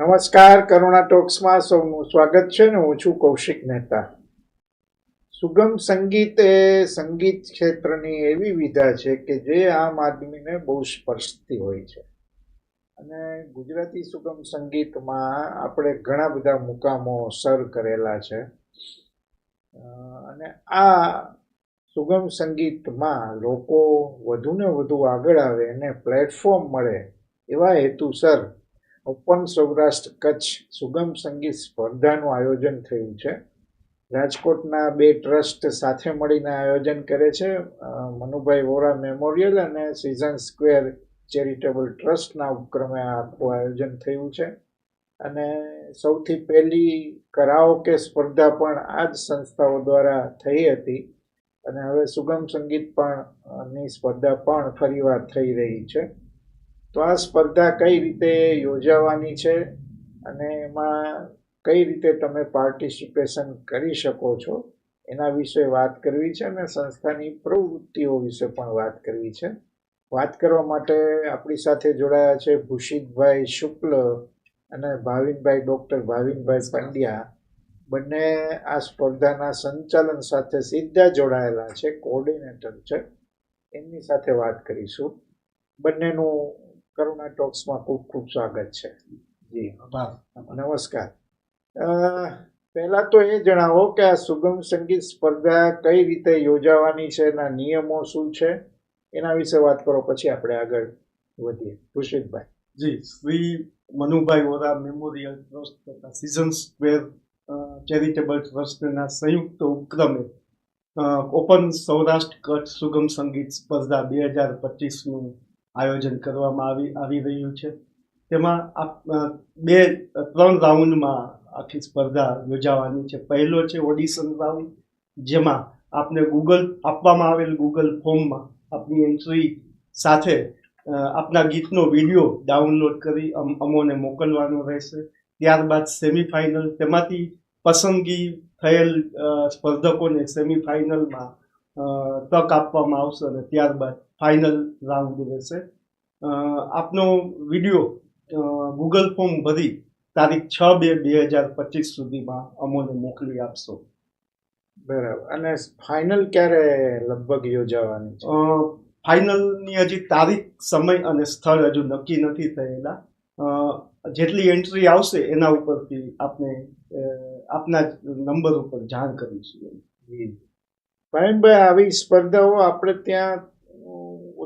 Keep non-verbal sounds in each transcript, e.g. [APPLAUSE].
નમસ્કાર, કરુણા ટોક્સમાં સૌનું સ્વાગત છે ને હું છું કૌશિક મહેતા. સુગમ સંગીત એ સંગીત ક્ષેત્રની એવી વિધા છે કે જે આમ આદમીને બહુ સ્પર્શતી હોય છે. અને ગુજરાતી સુગમ સંગીતમાં આપણે ઘણા બધા મુકામો સર કરેલા છે. અને આ સુગમ સંગીતમાં લોકો વધુને વધુ આગળ આવે અને પ્લેટફોર્મ મળે એવા હેતુસર ઓપન સૌરાષ્ટ્ર કચ્છ સુગમ સંગીત સ્પર્ધાનું આયોજન થયું છે. રાજકોટના બે ટ્રસ્ટ સાથે મળીને આયોજન કરે છે. મનુભાઈ વોરા મેમોરિયલ અને સિઝન સ્ક્વેર ચેરિટેબલ ટ્રસ્ટના ઉપક્રમે આખું આયોજન થયું છે. અને સૌથી પહેલી કરાઓકે સ્પર્ધા પણ આ જ સંસ્થાઓ દ્વારા થઈ હતી. અને હવે સુગમ સંગીત પણ ની સ્પર્ધા પણ ફરીવાર થઈ રહી છે. તો આ સ્પર્ધા કઈ રીતે યોજાવાની છે અને એમાં કઈ રીતે તમે પાર્ટિસિપેશન કરી શકો છો એના વિશે વાત કરવી છે અને સંસ્થાની પ્રવૃત્તિઓ વિશે પણ વાત કરવી છે. વાત કરવા માટે આપણી સાથે જોડાયા છે ભૂષિતભાઈ શુક્લ અને ભાવિનભાઈ ડૉક્ટર ભાવિનભાઈ પંડ્યા. બંને આ સ્પર્ધાના સંચાલન સાથે સીધા જોડાયેલા છે કોઓર્ડિનેટર છે. એમની સાથે વાત કરીશું. બંનેનું કરુણા ટોક્સમાં ખૂબ ખૂબ સ્વાગત છે. જી આભાર. નમસ્કાર. પહેલાં તો એ જણાવો કે આ સુગમ સંગીત સ્પર્ધા કઈ રીતે યોજાવાની છે એના નિયમો શું છે? એના વિશે વાત કરો પછી આપણે આગળ વધીએ. ખુશીદભાઈ જી શ્રી મનુભાઈ વોરા મેમોરિયલ ટ્રસ્ટ તથા સિઝન સ્ક્વેર ચેરિટેબલ ટ્રસ્ટના સંયુક્ત ઉપક્રમે ઓપન સૌરાષ્ટ્ર કચ્છ સુગમ સંગીત સ્પર્ધા બે હજાર પચીસનું આયોજન કરવામાં આવી આવી રહ્યું છે. તેમાં બે ત્રણ રાઉન્ડમાં આખી સ્પર્ધા યોજાવાની છે. પહેલો છે ઓડિશન રાઉન્ડ, જેમાં આપને ગૂગલ આપવામાં આવેલ ગૂગલ ફોર્મમાં આપની એન્ટ્રી સાથે આપના ગીતનો વીડિયો ડાઉનલોડ કરી અમોને મોકલવાનો રહેશે. ત્યારબાદ સેમિફાઇનલ, તેમાંથી પસંદગી થયેલ સ્પર્ધકોને સેમિફાઇનલમાં તક આપવામાં આવશે અને ત્યારબાદ ફાઇનલ રાઉન્ડ રહેશે આપનો વીડિયો ગૂગલ ફોર્મ ભરી તારીખ છ બે બે હજાર પચીસ સુધીમાં અમોને મોકલી આપશો. બરાબર. અને ફાઇનલ ક્યારે લગભગ યોજાવાની છે? ફાઇનલની હજી તારીખ સમય અને સ્થળ હજુ નક્કી નથી થયેલા. જેટલી એન્ટ્રી આવશે એના ઉપરથી આપને આપના નંબર ઉપર જાણ કરીશું. જી આવી સ્પર્ધાઓ આપણે ત્યાં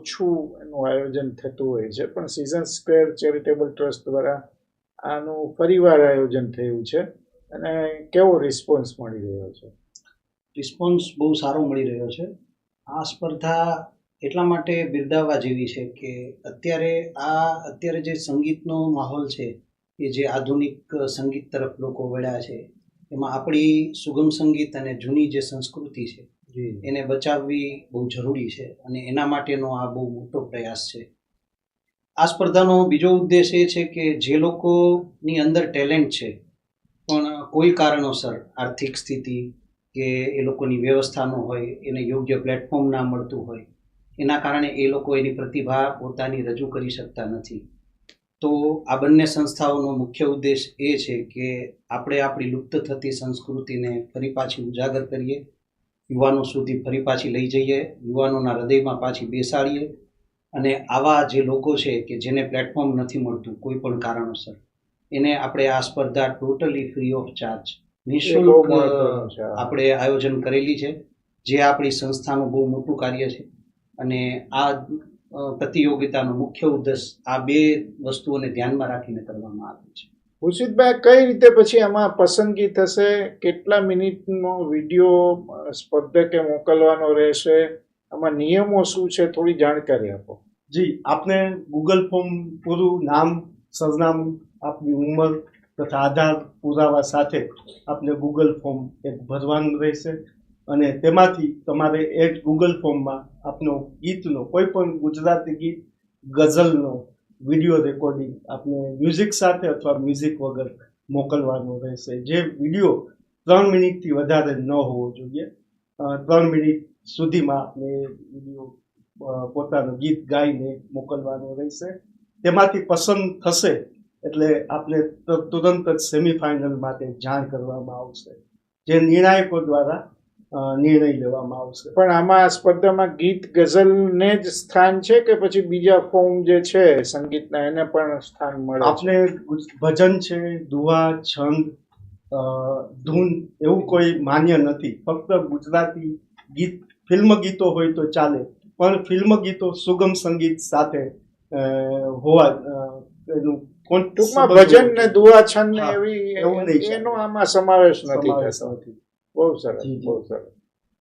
ઓછું એનું આયોજન થતું હોય છે. પણ સિઝન સ્ક્વેર ચેરિટેબલ ટ્રસ્ટ દ્વારા આનું ફરીવાર આયોજન થયું છે. અને કેવો રિસ્પોન્સ મળી રહ્યો છે? રિસ્પોન્સ બહુ સારો મળી રહ્યો છે. આ સ્પર્ધા એટલા માટે બિરદાવવા જેવી છે કે અત્યારે આ અત્યારે જે સંગીતનો માહોલ છે, એ જે આધુનિક સંગીત તરફ લોકો વળ્યા છે, એમાં આપણી સુગમ સંગીત અને જૂની જે સંસ્કૃતિ છે એને બચાવવી બહુ જરૂરી છે અને એના માટેનો આ બહુ મોટો પ્રયાસ છે. આ સ્પર્ધાનો બીજો ઉદ્દેશ એ છે કે જે લોકોની અંદર ટેલેન્ટ છે, પણ કોઈ કારણોસર આર્થિક સ્થિતિ કે એ લોકોની વ્યવસ્થા ન હોય, એને યોગ્ય પ્લેટફોર્મ ના મળતું હોય, એના કારણે એ લોકો એની પ્રતિભા પોતાની રજૂ કરી શકતા નથી. તો આ બંને સંસ્થાઓનો મુખ્ય ઉદ્દેશ એ છે કે આપણે આપણી લુપ્ત થતી સંસ્કૃતિને ફરી પાછી ઉજાગર કરીએ યુવાનો સુધી ફરી પાછી લઈ જઈએ યુવાનોના હૃદયમાં પાછી બેસાડીએ અને આવા જે લોકો છે કે જેને પ્લેટફોર્મ નથી મળતું કોઈ પણ કારણોસર એને આપણે આ સ્પર્ધા ટોટલી ફ્રી ઓફ ચાર્જ નિઃશુલ્ક આપણે આયોજન કરેલી છે જે આપણી સંસ્થાનું બહુ મોટું કાર્ય છે. અને આ પ્રતિયોગિતાનો મુખ્ય ઉદ્દેશ આ બે વસ્તુઓને ધ્યાનમાં રાખીને કરવામાં આવે છે. ખુશીદભાઈ કઈ રીતે પછી આમાં પસંદગી થશે? કેટલા મિનિટનો વીડિયો સ્પર્ધકે મોકલવાનો રહેશે? આમાં નિયમો શું છે? થોડી જાણકારી આપો. જી, આપને ગૂગલ ફોર્મ પૂરું નામ, સરનામું, આપની ઉંમર તથા આધાર પુરાવા સાથે આપને ગૂગલ ફોર્મ એક ભરવાનું રહેશે અને તેમાંથી તમારે એ ગૂગલ ફોર્મમાં આપનો ગીતનો, કોઈ પણ ગુજરાતી ગીત, ગઝલનો વીડિયો રેકોર્ડિંગ, આપને મ્યુઝિક સાથે અથવા મ્યુઝિક વગર મોકલવાનો રહેશે. જે વીડિયો ત્રણ મિનિટથી વધારે ન હોવો જોઈએ. ત્રણ મિનિટ સુધીમાં આપને વીડિયો પોતાનું ગીત ગાઈને મોકલવાનું રહેશે. તેમાંથી પસંદ થશે એટલે આપણે તુરંત જ સેમિફાઇનલ માટે જાણ કરવામાં આવશે. જે નિર્ણાયકો દ્વારા નિર્ણય લેવામાં આવશે. પણ આમાં આ સ્પર્ધામાં ગીત ગઝલને જ સ્થાન છે કે પછી બીજા ફોર્મ જે છે સંગીતના એને પણ સ્થાન મળે આપણે ભજન છે દુવા છંદ ધૂન એવું કોઈ માન્ય નથી. ફક્ત ગુજરાતી ગીત ફિલ્મ ગીતો હોય તો ચાલે. પણ ફિલ્મ ગીતો સુગમ સંગીત સાથે હોવા એનું ટૂંકમાં ભજન ને દુવા દુઆ છંદ એવી એનો આમાં સમાવેશ નથી થતો. નથી. બહુ સરસ. બહુ સરસ.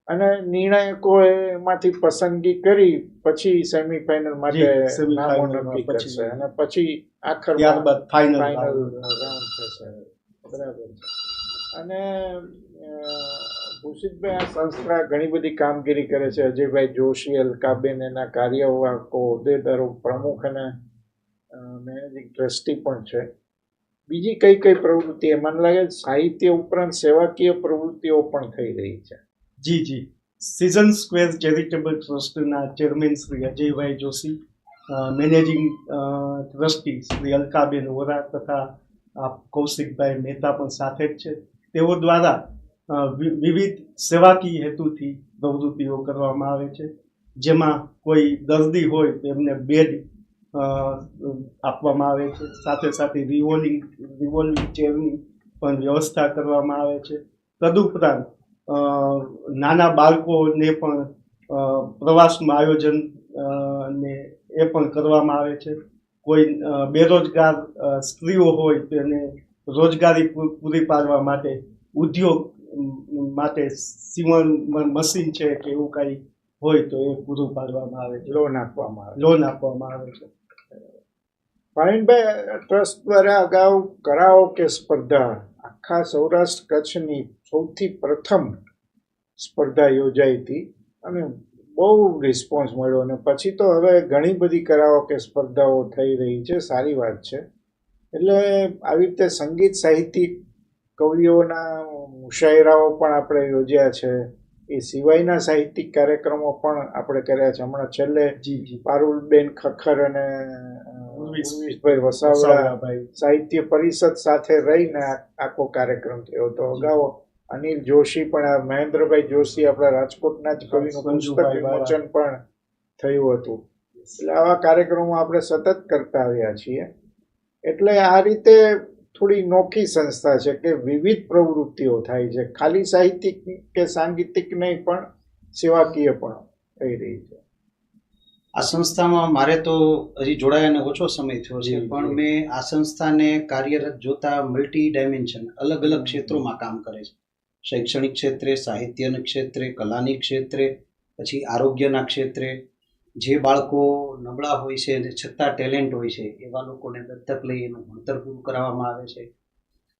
અને નિર્ણાયકો એમાંથી પસંદગી કરી પછી સેમીફાઇનલ માટે નામો નક્કી કરશે અને પછી આખર ત્યારબાદ ફાઇનલ રાઉન્ડ થશે. બરાબર અને ભૂષિતભાઈ આ સંસ્થા ઘણી બધી કામગીરી કરે છે. અજયભાઈ જોશી અલકાબેન એના કાર્યવાહકો હોદ્દેદારો પ્રમુખ અને મેનેજિંગ ટ્રસ્ટી પણ છે. બીજી કઈ કઈ પ્રવૃત્તિ મને લાગે સાહિત્ય ઉપરાંત સેવાકીય પ્રવૃત્તિઓ પણ થઈ રહી છે. જી જી. સિઝન સ્ક્વેર ચેરિટેબલ ટ્રસ્ટના chairman Shri Ajaybhai Joshi managing trustee Shri Alkaben Vora તથા આ કૌશિકભાઈ મહેતા પણ સાથે જ છે. તેઓ દ્વારા વિવિધ સેવાકીય હેતુથી પ્રવૃત્તિઓ કરવામાં આવે છે. જેમાં કોઈ દર્દી હોય તો એમને બેડ આપવામાં આવે છે. સાથે સાથે રિવોલિંગ રિવોલ્વિંગ ચેરની પણ વ્યવસ્થા કરવામાં આવે છે. તદુપરાંત નાના બાળકોને પણ પ્રવાસનું આયોજન ને એ પણ કરવામાં આવે છે. કોઈ બેરોજગાર સ્ત્રીઓ હોય તેને રોજગારી પૂરી પાડવા માટે ઉદ્યોગ માટે સીવણ મશીન છે કે એવું કાંઈ હોય તો એ પૂરું પાડવામાં આવે છે. લોન આપવામાં આવે લોન આપવામાં આવે છે. ભાવિનભાઈ ટ્રસ્ટ દ્વારા અગાઉ કરાઓ કે સ્પર્ધા. આખા સૌરાષ્ટ્ર કચ્છની સૌથી પ્રથમ સ્પર્ધા યોજાઈ હતી અને બહુ રિસ્પોન્સ મળ્યો અને પછી તો હવે ઘણી બધી કરાઓ કે સ્પર્ધાઓ થઈ રહી છે સારી વાત છે. એટલે આવી રીતે સંગીત સાહિત્યિક કવિઓના મુશાયરાઓ પણ આપણે યોજ્યા છે. એ સિવાયના સાહિત્યિક કાર્યક્રમો પણ આપણે કર્યા છે. હમણાં છેલ્લે જી જી. પારુલબેન ખખર અને અ, વસાવડા સાહિત્ય પરિષદ સાથે રહીને આખો કાર્યક્રમ થયો હતો. અગાઉ અનિલ જોશી પણ આ મહેન્દ્રભાઈ જોશી આપણા રાજકોટના જ કવિનું પુસ્તક વિમોચન પણ થયું હતું. એટલે આવા કાર્યક્રમો આપણે સતત કરતા આવ્યા છીએ. એટલે આ રીતે થોડી નોખી સંસ્થા છે કે વિવિધ પ્રવૃત્તિઓ થાય છે. ખાલી સાહિત્યિક કે સાંગીતિક નહીં પણ સેવાકીય પણ થઈ રહી છે. આ સંસ્થામાં મારે તો હજી જોડાયાને ઓછો સમય થયો છે પણ મેં આ સંસ્થાને કાર્યરત જોતા મલ્ટી ડાયમેન્શન અલગ અલગ ક્ષેત્રોમાં કામ કરે છે. શૈક્ષણિક ક્ષેત્રે સાહિત્યના ક્ષેત્રે કલાની ક્ષેત્રે પછી આરોગ્યના ક્ષેત્રે. જે બાળકો નબળા હોય છે અને છતાં ટેલેન્ટ હોય છે એવા લોકોને દત્તક લઈ એનું ભણતર પૂરું કરાવવામાં આવે છે.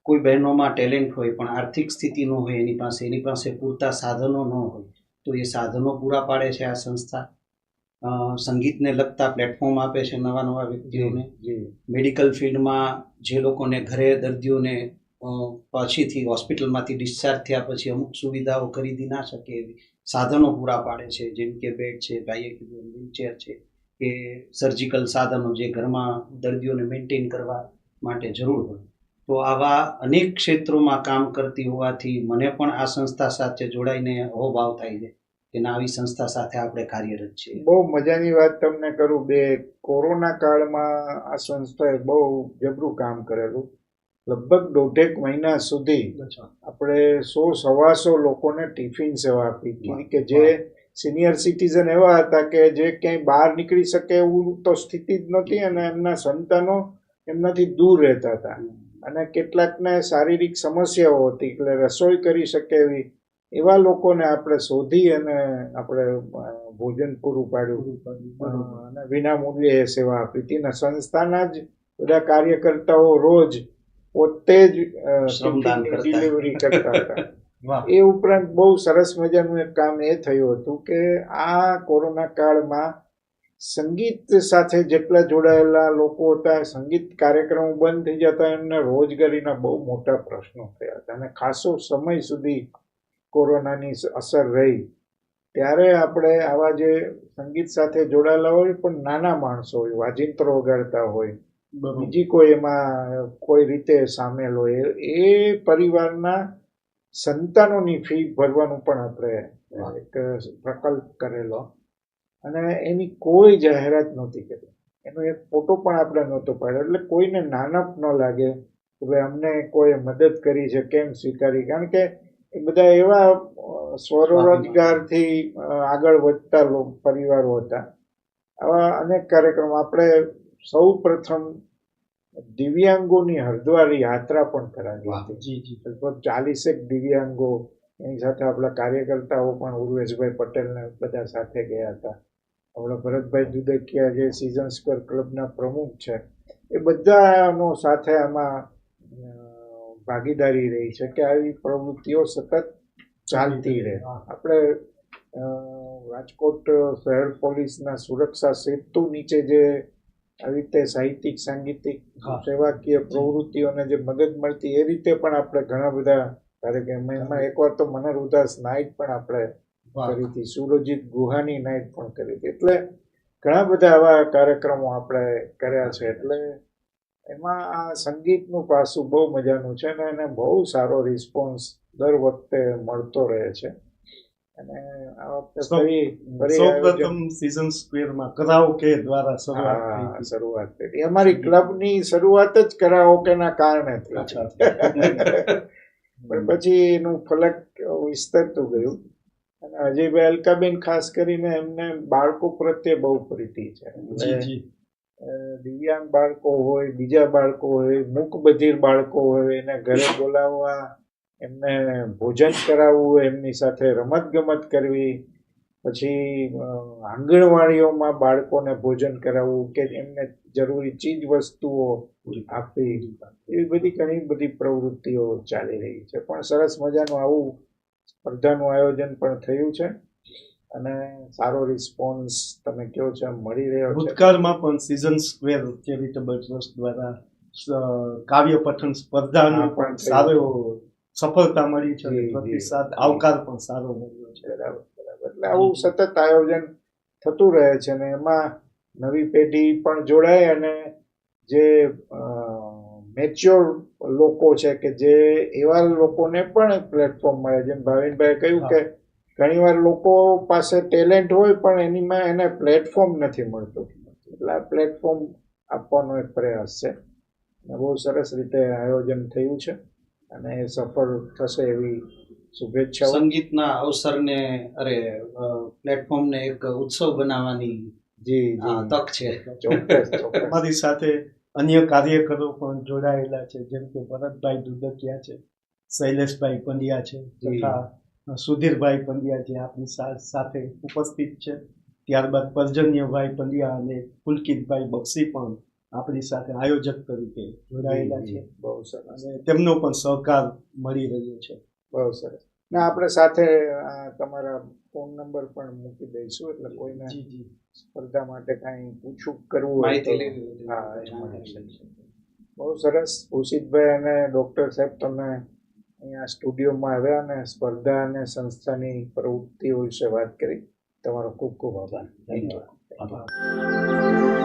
કોઈ બહેનોમાં ટેલેન્ટ હોય પણ આર્થિક સ્થિતિ ન હોય એની પાસે એની પાસે પૂરતા સાધનો ન હોય તો એ સાધનો પૂરા પાડે છે આ સંસ્થા. સંગીતને લગતા પ્લેટફોર્મ આપે છે નવા નવા વ્યક્તિઓને. જી મેડિકલ ફિલ્ડમાં જે લોકોને ઘરે દર્દીઓને પછીથી હોસ્પિટલમાંથી ડિસ્ચાર્જ થયા પછી અમુક સુવિધાઓ ખરીદી ના શકે એવી સાધનો પૂરા પાડે છે. જેમ કે બેડ છે ભાઈએ કીધું વ્હીલચેર છે કે સર્જિકલ સાધનો જે ઘરમાં દર્દીઓને મેન્ટેન કરવા માટે જરૂર હોય. તો આવા અનેક ક્ષેત્રોમાં કામ કરતી હોવાથી મને પણ આ સંસ્થા સાથે જોડાઈને અહોભાવ થાય છે. કે ના આવી સંસ્થા સાથે આપણે કાર્યરત છીએ. બહુ મજાની વાત તમને કરું બે કોરોના કાળમાં આ સંસ્થાએ બહુ જબરું કામ કરેલું. લગભગ દોઢેક મહિના સુધી આપણે સો સવાસો લોકોને ટિફિન સેવા આપી. કે જે સિનિયર સિટીઝન એવા હતા કે જે ક્યાંય બહાર નીકળી શકે એવું તો સ્થિતિ જ નહોતી અને એમના સંતાનો એમનાથી દૂર રહેતા હતા. અને કેટલાકને શારીરિક સમસ્યાઓ હતી એટલે રસોઈ કરી શકે એવી એવા લોકોને આપણે શોધી અને આપણે ભોજન પૂરું પાડ્યું. અને વિના મૂલ્યે એ સેવા આપી હતી. અને સંસ્થાના જ બધા કાર્યકર્તાઓ રોજ પોતે જ. ડિલિવરી કરતા હતા. [LAUGHS] એ ઉપરાંત બહુ સરસ મજાનું એક કામ એ થયું હતું કે આ કોરોના કાળમાં સંગીત સાથે જેટલા જોડાયેલા લોકો હતા સંગીત કાર્યક્રમો બંધ થઈ જતા એમને રોજગારીના બહુ મોટા પ્રશ્નો થયા હતા. અને ખાસો સમય સુધી કોરોનાની અસર રહી. ત્યારે આપણે આવા જે સંગીત સાથે જોડાયેલા હોય પણ નાના માણસો હોય વાજિંત્રો વગાડતા હોય બીજી કોઈ એમાં કોઈ રીતે સામેલ હોય એ પરિવારના સંતાનોની ફી ભરવાનું પણ આપણે એક પ્રકલ્પ કરેલો. અને એની કોઈ જાહેરાત નહોતી કરી. એનો એક ફોટો પણ આપણે નહોતો પાડ્યો. એટલે કોઈને નાનપ ન લાગે કે ભાઈ અમને કોઈ મદદ કરી છે કેમ સ્વીકારી? કારણ કે બધા એવા સ્વરોજગારથી આગળ વધતા પરિવારો હતા. આવા અનેક કાર્યક્રમ. આપણે સૌ પ્રથમ દિવ્યાંગોની હરદ્વાર યાત્રા પણ કરાવી હતી. જી જી લગભગ ચાલીસેક દિવ્યાંગો એની સાથે આપણા કાર્યકર્તાઓ પણ ઉર્વેશભાઈ પટેલને બધા સાથે ગયા હતા. આપણા ભરતભાઈ દુદકિયા જે સિઝન સ્ક્વેર ક્લબના પ્રમુખ છે એ બધાનો સાથે આમાં ભાગીદારી રહી છે કે આવી પ્રવૃત્તિઓ સતત ચાલતી રહે. આપણે રાજકોટ શહેર પોલીસના સુરક્ષા સેતુ નીચે જે આવી રીતે સાહિત્યિક સાંગીતિક સેવાકીય પ્રવૃત્તિઓને જે મદદ મળતી એ રીતે પણ આપણે ઘણા બધા કાર્યક્રમ એમાં એકવાર તો મનર ઉદાસ નાઇટ પણ આપણે. કરી હતી સુરજીત ગુહાની નાઇટ પણ કરી હતી. એટલે ઘણા બધા આવા કાર્યક્રમો આપણે કર્યા છે. એટલે એમાં આ સંગીતનું પાસું બહુ મજાનું છે અને એને બહુ સારો રિસ્પોન્સ દર વખતે મળતો રહે છે. અને આ વખતે સૌ- ફરી ફરી સૌ આયોજન- પ્રથમ સિઝન સ્ક્વેરમાં કરાઓકે દ્વારા શરૂઆત. શરૂઆત કરી અમારી ક્લબની શરૂઆત જ કરાઓકેના કારણે થઈ છે [LAUGHS] પણ પછી એનું ફલક વિસ્તરતું ગયું. અને અજયભાઈ અલકાબેન ખાસ કરીને એમને બાળકો પ્રત્યે બહુ પ્રીતિ છે. દિવ્યાંગ બાળકો હોય, બીજા બાળકો હોય મૂક બધિર બાળકો હોય, એને ઘરે બોલાવવા, એમને ભોજન કરાવવું, એમની સાથે રમત ગમત કરવી, પછી આંગણવાડીઓમાં બાળકોને ભોજન કરાવવું કે એમને જરૂરી ચીજ વસ્તુઓ આપવી એવી બધી ઘણી બધી પ્રવૃત્તિઓ ચાલી રહી છે. પણ સરસ મજાનું આવું સ્પર્ધાનું આયોજન પણ થયું છે. અને સારો રિસ્પોન્સ તમે કહો છે મળી રહ્યો છે? ભૂતકાળમાં પણ સિઝન સ્ક્વેર ચેરિટેબલ ટ્રસ્ટ દ્વારા કાવ્ય પઠન સ્પર્ધાનો પણ સારો સફળતા મળી છે. પ્રતિસાદ આવકાર પણ સારો મળ્યો છે. બરાબર બરાબર. એટલે આવું સતત આયોજન થતું રહે છે અને એમાં નવી પેઢી પણ જોડાય અને જે મેચ્યોર લોકો છે કે જે એવા લોકોને પણ પ્લેટફોર્મ મળે જેમ ભાવિનભાઈ કહ્યું કે ઘણીવાર લોકો પાસે ટેલેન્ટ હોય પણ એનીમાં એને પ્લેટફોર્મ નથી મળતું. એટલે આ પ્લેટફોર્મ આપવાનો એક પ્રયાસ છે. બહુ સરસ રીતે આયોજન થયું છે અને એ સફળ થશે એવી શુભેચ્છા સંગીતના અવસરને અરે પ્લેટફોર્મને એક ઉત્સવ બનાવવાની જે તક છે. અમારી સાથે અન્ય કાર્યકરો પણ જોડાયેલા છે જેમ કે ભરતભાઈ દુદકિયા છે શૈલેષભાઈ પંડ્યા છે તથા સુધીરભાઈ પંડ્યા જે આપણી સાથે ઉપસ્થિત છે. ત્યારબાદ પર્જન્યભાઈ પંડ્યા અને પુલકિતભાઈ બક્ષી પણ આપણી સાથે આયોજક તરીકે જોડાયેલા છે. બહુ સરસ. અને તેમનો પણ સહકાર મળી રહ્યો છે. બહુ સરસ. ને આપણે સાથે આ તમારા ફોન નંબર પણ મૂકી દઈશું એટલે કોઈને સ્પર્ધા માટે કાંઈ પૂછું કરવું હોય માહિતી તો લેવી હોય તો હા. બહુ સરસ. ભૂષિતભાઈ અને ડૉક્ટર સાહેબ તમે અહીંયા સ્ટુડિયોમાં આવ્યા અને સ્પર્ધા અને સંસ્થાની પ્રવૃત્તિઓ વિશે વાત કરી. તમારો ખૂબ ખૂબ આભાર. ધન્યવાદ. આભાર.